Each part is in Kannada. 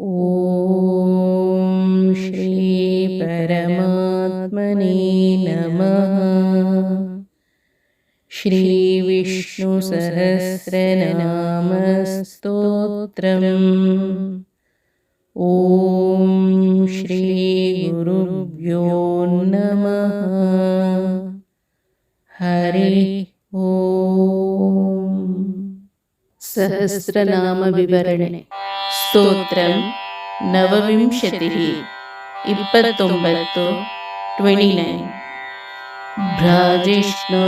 ॐ श्रीपरमात्मने नमः। श्रीविष्णुसहस्रनामस्तोत्रम् ॐ श्रीगुरुभ्यो नमः। हरि ॐ सहस्रनामविवरणे ಸ್ತೋತ್ರಂ ನವವಿಂಶತಿः ಇಪ್ಪತ್ತೊಂಬತ್ತು ಟ್ವೆಂಟಿ ನೈನ್ ಭ್ರಾಜಿಷ್ಣುರ್ಭೋಜನಂ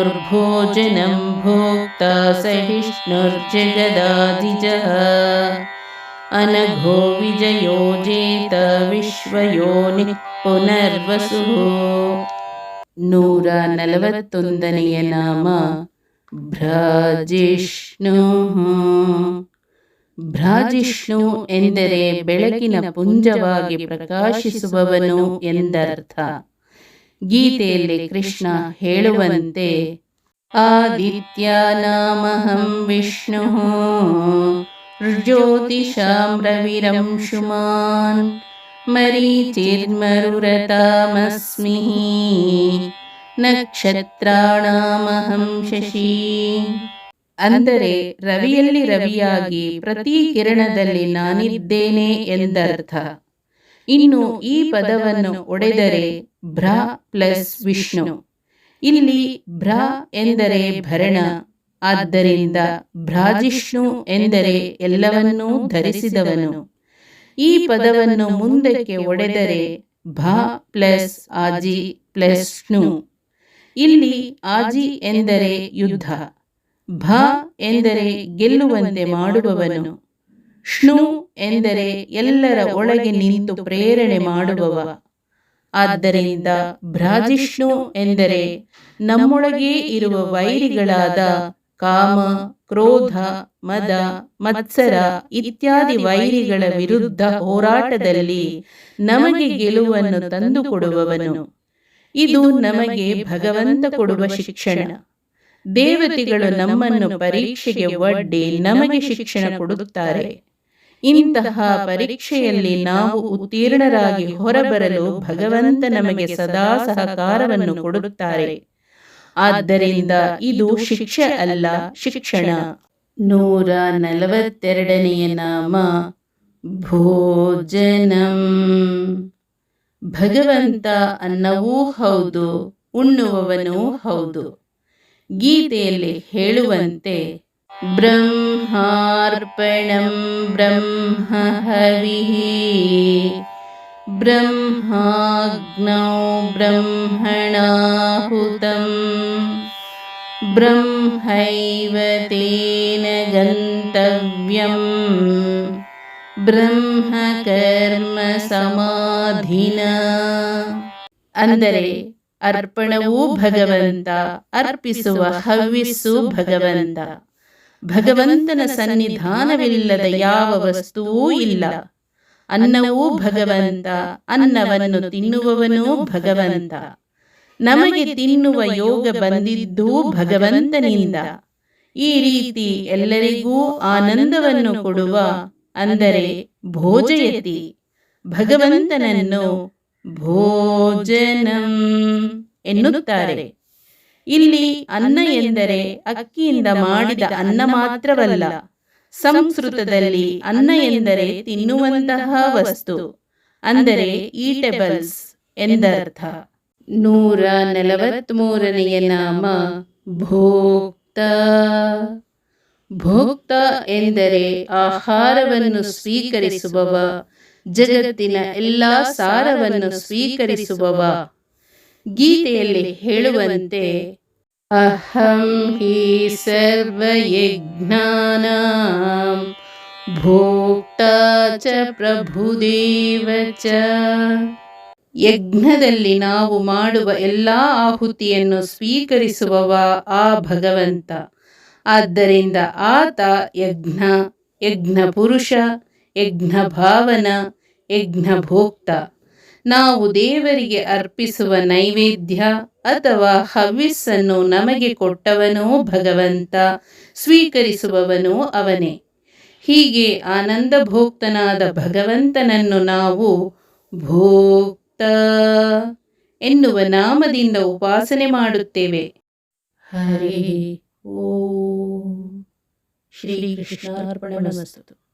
ಭೋಕ್ತಾ ಸಹಿಷ್ಣುರ್ಜಗದಾದಿಜಃ ಅನಘೋ ವಿಜಯೋಜೇತ ವಿಶ್ವಯೋನಿ ಪುನರ್ವಸು ನೂರ ನಲವತ್ತೊಂದನೆಯ ನಾಮ ಭ್ರಾಜಿಷ್ಣು ಭ್ರಾಜಿಷ್ಣು ಎಂದರೆ ಬೆಳಕಿನ ಪುಂಜವಾಗಿ ಪ್ರಕಾಶಿಸುವವನು ಎಂದರ್ಥ. ಗೀತೆಯಲ್ಲಿ ಕೃಷ್ಣ ಹೇಳುವಂತೆ, ಆದಿತ್ಯಾನಾಮಹಂ ವಿಷ್ಣು ಜ್ಯೋತಿಷಾಮ್ರವಿರಂಶುಮಾನ್ ಮರೀಚಿರ್ಮರುರತಾಮಸ್ಮಿ ನಕ್ಷತ್ರಾಣಾಮಹಂ ಶಶಿ. ಅಂದರೆ ರವಿಯಲ್ಲಿ ರವಿಯಾಗಿ ಪ್ರತಿ ಕಿರಣದಲ್ಲಿ ನಾನಿದ್ದೇನೆ ಎಂದರ್ಥ. ಇನ್ನು ಈ ಪದವನ್ನು ಒಡೆದರೆ ಭ್ರ ಪ್ಲಸ್ ವಿಷ್ಣು. ಇಲ್ಲಿ ಭ್ರ ಎಂದರೆ ಭರಣ, ಆದ್ದರಿಂದ ಭ್ರಾಜಿಷ್ಣು ಎಂದರೆ ಎಲ್ಲವನ್ನೂ ಧರಿಸಿದವನು. ಈ ಪದವನ್ನು ಮುಂದಕ್ಕೆ ಒಡೆದರೆ ಭ ಪ್ಲಸ್ ಆಜಿ ಪ್ಲಸ್ ಇಲ್ಲಿ ಆಜಿ ಎಂದರೆ ಯುದ್ಧ. ಭ ಎಂದರೆ ಗೆಲ್ಲುವಂತೆ ಮಾಡುವವನು. ಷ್ಣು ಎಂದರೆ ಎಲ್ಲರ ಒಳಗೆ ನಿಂತು ಪ್ರೇರಣೆ ಮಾಡುವವ. ಆದ್ದರಿಂದ ಭ್ರಾಜಿಷ್ಣು ಎಂದರೆ ನಮ್ಮೊಳಗೇ ಇರುವ ವೈರಿಗಳಾದ ಕಾಮ, ಕ್ರೋಧ, ಮದ, ಮತ್ಸರ ಇತ್ಯಾದಿ ವೈರಿಗಳ ವಿರುದ್ಧ ಹೋರಾಟದಲ್ಲಿ ನಮಗೆ ಗೆಲುವನ್ನು ತಂದುಕೊಡುವವನು. ಇದು ನಮಗೆ ಭಗವಂತ ಕೊಡುವ ಶಿಕ್ಷಣ. ದೇವತೆಗಳು ನಮ್ಮನ್ನು ಪರೀಕ್ಷೆಗೆ ಒಡ್ಡಿ ನಮಗೆ ಶಿಕ್ಷಣ ಕೊಡುತ್ತಾರೆ. ಇಂತಹ ಪರೀಕ್ಷೆಯಲ್ಲಿ ನಾವು ಉತ್ತೀರ್ಣರಾಗಿ ಹೊರಬರಲು ಭಗವಂತ ನಮಗೆ ಸದಾ ಸಹಕಾರವನ್ನು ಕೊಡುತ್ತಾರೆ. ಆದ್ದರಿಂದ ಇದು ಶಿಕ್ಷೆ ಅಲ್ಲ ಶಿಕ್ಷಣ. ನೂರ ನಲವತ್ತೆರಡನೆಯ ನಾಮ ಭೋಜನಂ. ಭಗವಂತ ಅನ್ನವೂ ಹೌದು ಉಣ್ಣುವವನೂ ಹೌದು. ಗೀತೆಯಲ್ಲಿ ಹೇಳುವಂತೆ ಬ್ರಹ್ಮಾರ್ಪಣಂ ಬ್ರಹ್ಮ ಹವಿಃ ಬ್ರಹ್ಮಾಗ್ನೌ ಬ್ರಹ್ಮಣಾಹುತಂ. ಬ್ರಹ್ಮೈವ ತೇನ ಗಂತವ್ಯಂ. ಬ್ರಹ್ಮಕರ್ಮ ಸಮಾಧಿನ. ಅಂದರೆ ಅರ್ಪಣವೂ ಭಗವಂತ, ಅರ್ಪಿಸುವ ಹವಿಸು ಭಗವಂತ. ಭಗವಂತನ ಸನ್ನಿಧಾನವಿಲ್ಲದ ಯಾವ ವಸ್ತುವೂ ಇಲ್ಲ. ಅನ್ನವೂ ಭಗವಂತ, ಅನ್ನವನ್ನು ತಿನ್ನುವವನೂ ಭಗವಂತ. ನಮಗೆ ತಿನ್ನುವ ಯೋಗ ಬಂದಿದ್ದೂ ಭಗವಂತನಿಂದ. ಈ ರೀತಿ ಎಲ್ಲರಿಗೂ ಆನಂದವನ್ನು ಕೊಡುವ, ಅಂದರೆ ಭೋಜಯತಿ. ಭಗವಂತನನ್ನು ಭೋಜನಂ ಎನ್ನುತ್ತಾರೆ. ಇಲ್ಲಿ ಅನ್ನ ಎಂದರೆ ಅಕ್ಕಿಯಿಂದ ಮಾಡಿದ ಅನ್ನ ಮಾತ್ರವಲ್ಲ, ಸಂಸ್ಕೃತದಲ್ಲಿ ಅನ್ನ ಎಂದರೆ ತಿನ್ನುವಂತಹ ವಸ್ತು, ಅಂದರೆ ಈಟೆಬಲ್ಸ್ ಎಂದರ್ಥ. ನೂರ ನಲವತ್ಮೂರನೆಯ ನಾಮ ಭೋಕ್ತ. ಭೋಕ್ತ ಎಂದರೆ ಆಹಾರವನ್ನು ಸ್ವೀಕರಿಸುವವ ಜಗತ್ತಿನ ಎಲ್ಲ ಸಾರವನ್ನು ಸ್ವೀಕರಿಸುವವ. ಗೀತೆಯಲ್ಲಿ ಹೇಳುವಂತೆ, ಅಹಂ ಹಿ ಸರ್ವಯಜ್ಞಾನ, ಭೋಕ್ತ ಚ ಪ್ರಭುದೇವ ಚ. ಯಜ್ಞದಲ್ಲಿ ನಾವು ಮಾಡುವ ಎಲ್ಲ ಆಹುತಿಯನ್ನು ಸ್ವೀಕರಿಸುವವ ಆ ಭಗವಂತ. ಆದ್ದರಿಂದ ಆತ ಯಜ್ಞ ಯಜ್ಞ ಪುರುಷ ಯಜ್ಞ ಭಾವನ ಯಜ್ಞ ಭೋಕ್ತ ನಾವು ದೇವರಿಗೆ ಅರ್ಪಿಸುವ ನೈವೇದ್ಯ ಅಥವಾ ಹವ್ಯಸ್ಸನ್ನು ನಮಗೆ ಕೊಟ್ಟವನೋ ಭಗವಂತ, ಸ್ವೀಕರಿಸುವವನೋ ಅವನೇ. ಹೀಗೆ ಆನಂದ ಭೋಕ್ತನಾದ ಭಗವಂತನನ್ನು ನಾವು ಭೋಕ್ತ ಎನ್ನುವ ನಾಮದಿಂದ ಉಪಾಸನೆ ಮಾಡುತ್ತೇವೆ. ಹರಿ ಓ. ಶ್ರೀ ಕೃಷ್ಣಾರ್ಪಣಮಸ್ತು